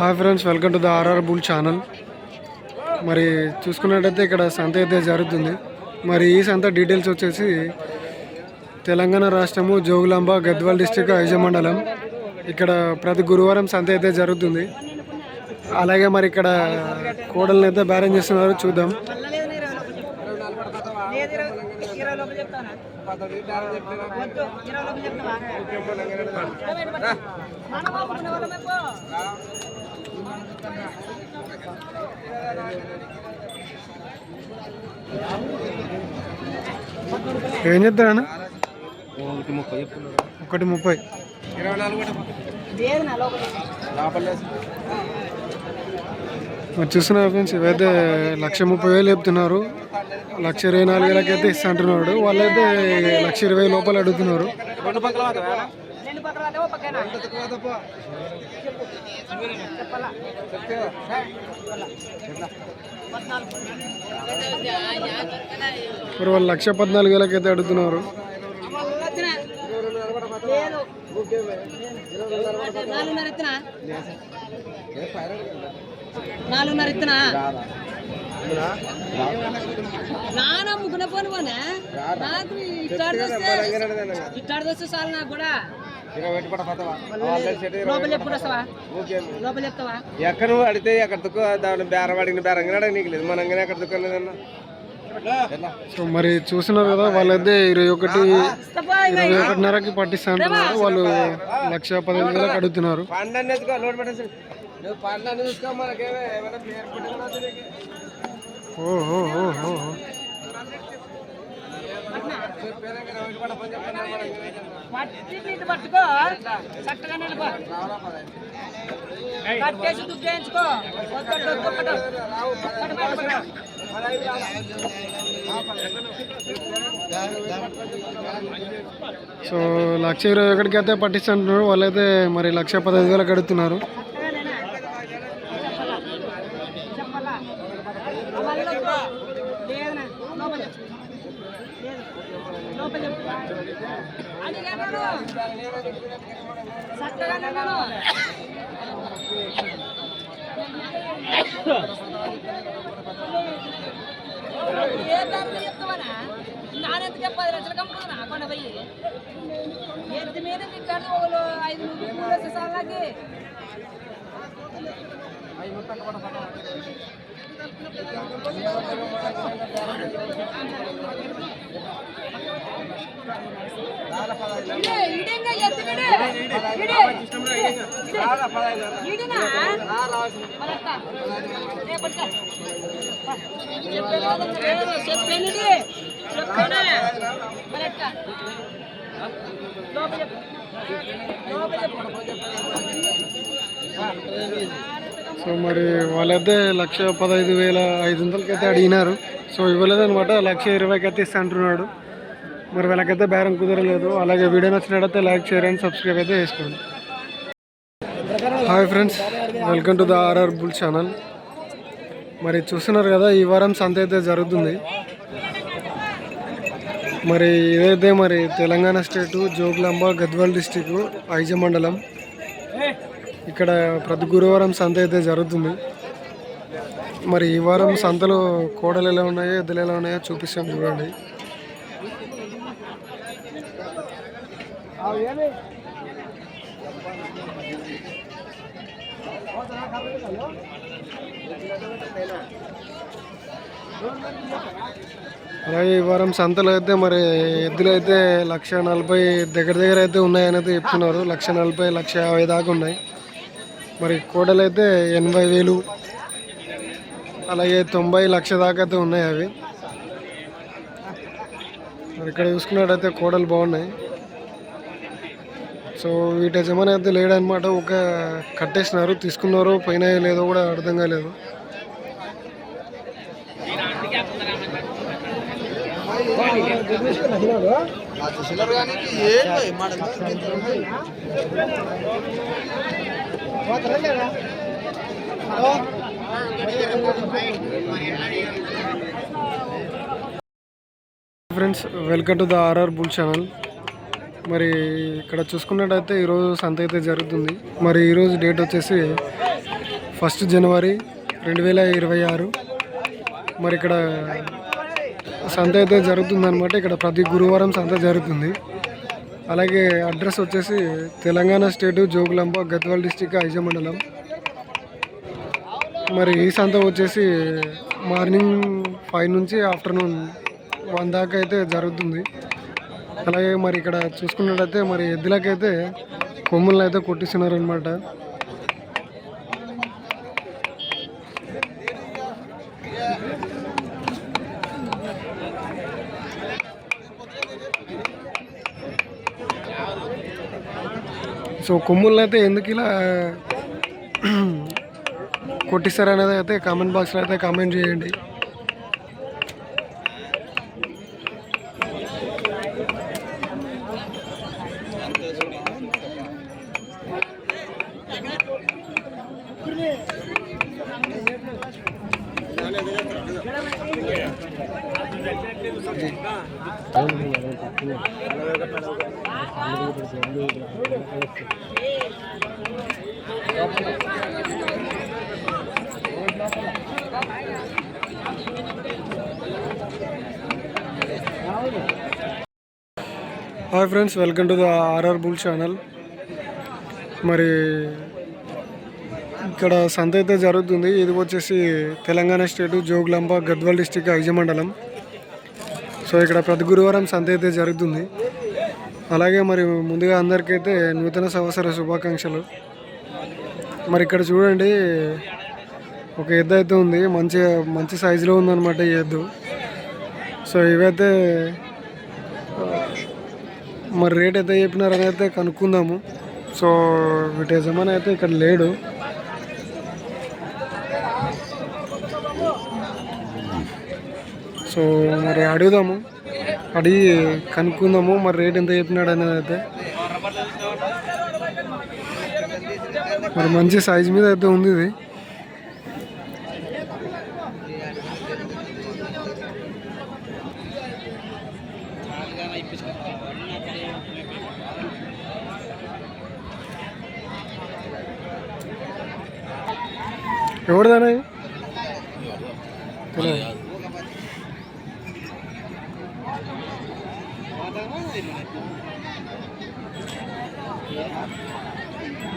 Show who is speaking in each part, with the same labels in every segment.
Speaker 1: Hi friends welcome to the R R channel. మరి చూసుకున్నట్టయితే ఇక్కడ సంత అయితే జరుగుతుంది. మరి ఈ సంత డీటెయిల్స్ వచ్చేసి తెలంగాణ రాష్ట్రము జోగులాంబ గద్వాల్ డిస్టిక్ ఐజ మండలం. ఇక్కడ ప్రతి గురువారం సంత అయితే జరుగుతుంది. అలాగే మరి ఇక్కడ కోడల్ని అయితే బ్యారేజ్ చేస్తున్నారు చూద్దాం. ఏం చెప్తారన్న
Speaker 2: ఒకటి ముప్పై చెప్తున్నారు.
Speaker 1: ఒకటి ముప్పై.
Speaker 2: ఇరవై నాలుగు
Speaker 1: మరి చూస్తున్నారు ఫ్రెండ్స్ ఇవైతే లక్ష ముప్పై వేలు చెప్తున్నారు లక్ష ఇరవై నాలుగు వేలకి అయితే ఇస్తా అంటున్నాడు. వాళ్ళైతే లక్ష ఇరవై లోపల అడుగుతున్నారు. మరి వాళ్ళు లక్ష పద్నాలుగు వేలకి అయితే అడుగుతున్నారు.
Speaker 3: నాలుగున్నర ఇత్తనా నాలుగున్నర ఇత్తనా నాన్న ముగ్గున పోను పోనే నాకు ఇట్టాడు వస్తే ఇట్టాడు వస్తే చాలు నాకు కూడా.
Speaker 2: ఎక్కడ నువ్వు అడిగితే ఎక్కడ దుక్కు దాని బేరం అడిగిన బేరంగా అడగ నీకు లేదు. మనంగానే ఎక్కడ దుక్కలేదన్నా
Speaker 1: సో మరి చూస్తున్నారు కదా వాళ్ళైతే ఇరవై ఒకటి ఇరవై ఒకటిన్నరకి పట్టిస్తా అంటున్నారు వాళ్ళు లక్ష పదిహేను వేలకు అడుగుతున్నారు
Speaker 2: పండు
Speaker 3: పట్టుకో. చక్కగా నిలబో కట్టేసి ఒక్కటి. ఒక్కటి
Speaker 1: సో లక్ష ఇరవై ఒకటికి అయితే పట్టిస్తా అంటున్నారు వాళ్ళైతే మరి లక్ష పదహైదు వేలకు అడుగుతున్నారు
Speaker 3: చెప్పాలా లేదనా లోపల చెప్పు. లేదు. లోపల చెప్పు. అడిగాను. చక్కగా నిలబడు. ఏ ధరలు చెప్తావనా నానెంత పది లక్షలు కమ్ముకున్నా కొండ పోయి ఎత్తి మీద తింటాడు ఒకళ్ళు ఐదు మూడు సార్లకి
Speaker 1: సో మరి వాళ్ళైతే లక్ష పదహైదు వేల ఐదు వందలకి అయితే అడిగినారు. సో ఇవ్వలేదనమాట లక్ష ఇరవైకి అయితే ఇస్తా అంటున్నాడు. మరి వీళ్ళకైతే బేరం కుదరలేదు. అలాగే వీడియో నచ్చినట్టయితే లైక్ షేర్ అండ్ సబ్స్క్రైబ్ అయితే చేసుకోండి. Hi friends welcome to the R R channel. మరి చూస్తున్నారు కదా ఈ వారం సంత అయితే జరుగుతుంది. మరి ఇదైతే మరి తెలంగాణ స్టేటు జోగులాంబ గద్వాల్ డిస్టిక్ ఐజ మండలం. ఇక్కడ ప్రతి గురువారం సంత అయితే జరుగుతుంది. మరి ఈ వారం సంతలో కోడలు ఎలా ఉన్నాయో ఎద్దులు ఎలా ఉన్నాయో చూపిస్తాం చూడండి. అలాగే ఈ వారం సంతలో అయితే మరి ఎద్దులు అయితే లక్ష నలభై దగ్గర దగ్గర అయితే ఉన్నాయని అయితే చెప్తున్నారు. లక్ష నలభై లక్ష యాభై దాకా ఉన్నాయి. మరి కోడలు అయితే ఎనభై వేలు అలాగే తొంభై లక్ష దాకా అయితే ఉన్నాయి అవి. మరి ఇక్కడ చూసుకున్నట్టయితే కోడలు బాగున్నాయి. సో వీటి యజమాని అయితే లేడనమాట ఒక కట్టేసినారు తీసుకున్నారో పైన లేదో కూడా అర్థం కాలేదు. Friends welcome to the R R channel మరి ఇక్కడ చూసుకున్నట్టయితే ఈరోజు సంత అయితే జరుగుతుంది. మరి ఈరోజు డేట్ వచ్చేసి ఫస్ట్ జనవరి రెండు వేల ఇరవై ఆరు. మరి ఇక్కడ సంత అయితే జరుగుతుందన్నమాట. ఇక్కడ ప్రతి గురువారం సంత జరుగుతుంది. అలాగే అడ్రస్ వచ్చేసి తెలంగాణ స్టేట్ జోగులాంబ గద్వాల్ డిస్టిక్ ఐజ మండలం. మరి ఈ సంత వచ్చేసి మార్నింగ్ ఫైవ్ నుంచి ఆఫ్టర్నూన్ వన్ దాకా అయితే జరుగుతుంది. అలాగే మరి ఇక్కడ చూసుకున్నట్టయితే మరి ఎద్దులకైతే కొమ్ములను అయితే కొట్టిస్తున్నారు అనమాట సో కొమ్ములను అయితే ఎందుకు ఇలా కొట్టిస్తారు అనేది అయితే కామెంట్ బాక్స్లో అయితే కామెంట్ చేయండి. Hi friends welcome to the R R channel. మరి ఇక్కడ సంత అయితే జరుగుతుంది. ఇది వచ్చేసి తెలంగాణ స్టేట్ జోగులాంబ గద్వాల్ డిస్టిక్ ఐజ మండలం సో ఇక్కడ ప్రతి గురువారం సంత అయితే జరుగుతుంది. అలాగే మరి ముందుగా అందరికైతే నూతన సంవత్సర శుభాకాంక్షలు. మరి ఇక్కడ చూడండి ఒక ఎద్దు అయితే ఉంది. మంచి మంచి సైజులో ఉందన్నమాట ఈ ఎద్దు. సో ఇవైతే మరి రేట్ అయితే చెప్పినారని అయితే కనుక్కుందాము. సో వీటి యజమాని అయితే ఇక్కడ లేడు. సో మరి అడుగుదాము. అడిగి కనుక్కుందాము మరి రేట్ ఎంత చెప్పినాడు అనేది అయితే. మరి మంచి సైజ్ మీద అయితే ఉంది ఇది. ఎవరిదానా ఇది? తెలియదు.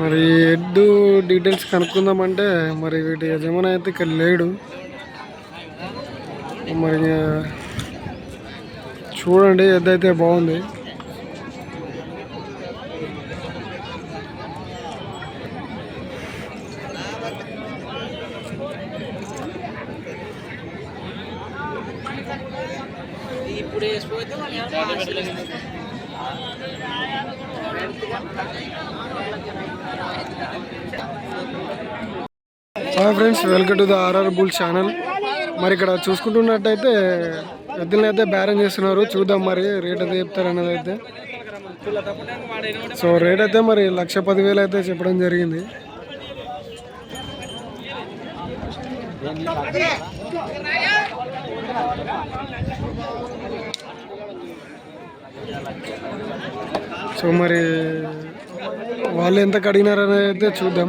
Speaker 1: మరి ఎడ్డు డీటెయిల్స్ కనుక్కుందామంటే మరి వీటి యజమాని అయితే ఇక్కడ లేడు. మరి చూడండి ఎద్దు అయితే బాగుంది. Hi friends welcome to the R R channel మరి ఇక్కడ చూసుకుంటున్నట్టయితే ఎద్దులను అయితే బేరం చేస్తున్నారు. చూద్దాం మరి రేట్ అయితే చెప్తారు అన్నది అయితే. సో రేట్ అయితే మరి లక్ష పదివేలు అయితే చెప్పడం జరిగింది. సో మరి వాళ్ళు ఎంత కడిగినారనేది చూద్దాం.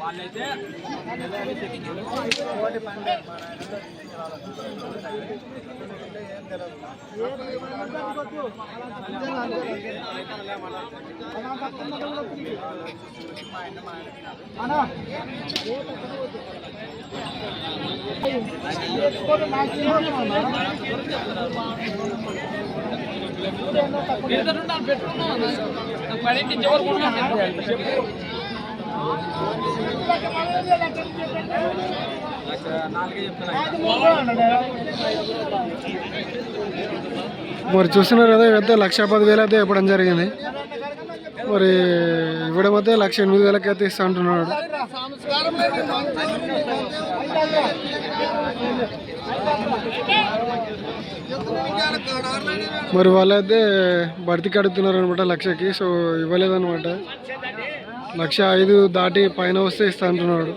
Speaker 1: వాళ్ళైతే అనేది అయితే చూద్దాం మరి చూస్తున్నారు కదా ఇవైతే లక్ష పదివేలు అయితే ఇవ్వడం జరిగింది. మరి ఇవ్వడం అయితే లక్ష ఎనిమిది వేలకి అయితే ఇస్తా అంటున్నాడు. మరి వాళ్ళైతే భర్తీ అడుగుతున్నారు అనమాట లక్షకి సో ఇవ్వలేదన్నమాట లక్ష ఐదు దాటి పైన వస్తే ఇస్తా అంటున్నాడు.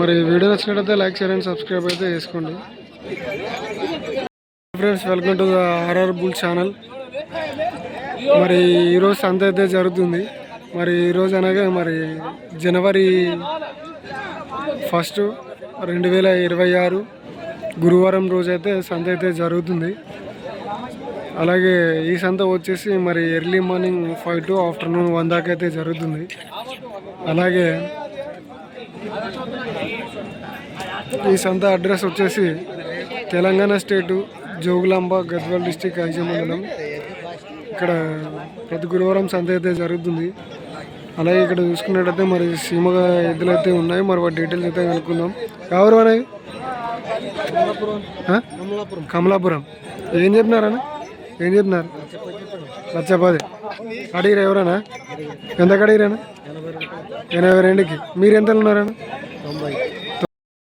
Speaker 1: మరి వీడియో నచ్చినట్టయితే లైక్ షేర్ అండ్ సబ్స్క్రైబ్ అయితే చేసుకోండి. Friends welcome to R R channel మరి ఈరోజు సంత అయితే జరుగుతుంది. మరి ఈరోజు అనగా మరి జనవరి ఫస్ట్ రెండు వేల ఇరవై ఆరు గురువారం రోజైతే సంత అయితే జరుగుతుంది. అలాగే ఈ సంత వచ్చేసి మరి early morning five to afternoon one దాకా అయితే జరుగుతుంది. అలాగే ఈ సంత అడ్రస్ వచ్చేసి తెలంగాణ స్టేటు జోగులాంబ గద్వాల్ డిస్టిక్ ఐజీ మండలం. ఇక్కడ ప్రతి గురువారం సంత అయితే జరుగుతుంది. అలాగే ఇక్కడ చూసుకున్నట్టయితే మరి సీమగా ఎద్దులు అయితే ఉన్నాయి. మరి వాటి డీటెయిల్స్ అయితే కనుక్కుందాం. ఎవరు అనేవి కమలాపురం. ఏం చెప్పినారన్నా ఏం చెప్పినారు లక్ష పది అడిగిరా ఎవరన్నా? ఎంత అడిగిరానా ఎనభై రెండుకి మీరు ఎంత ఉన్నారన్న?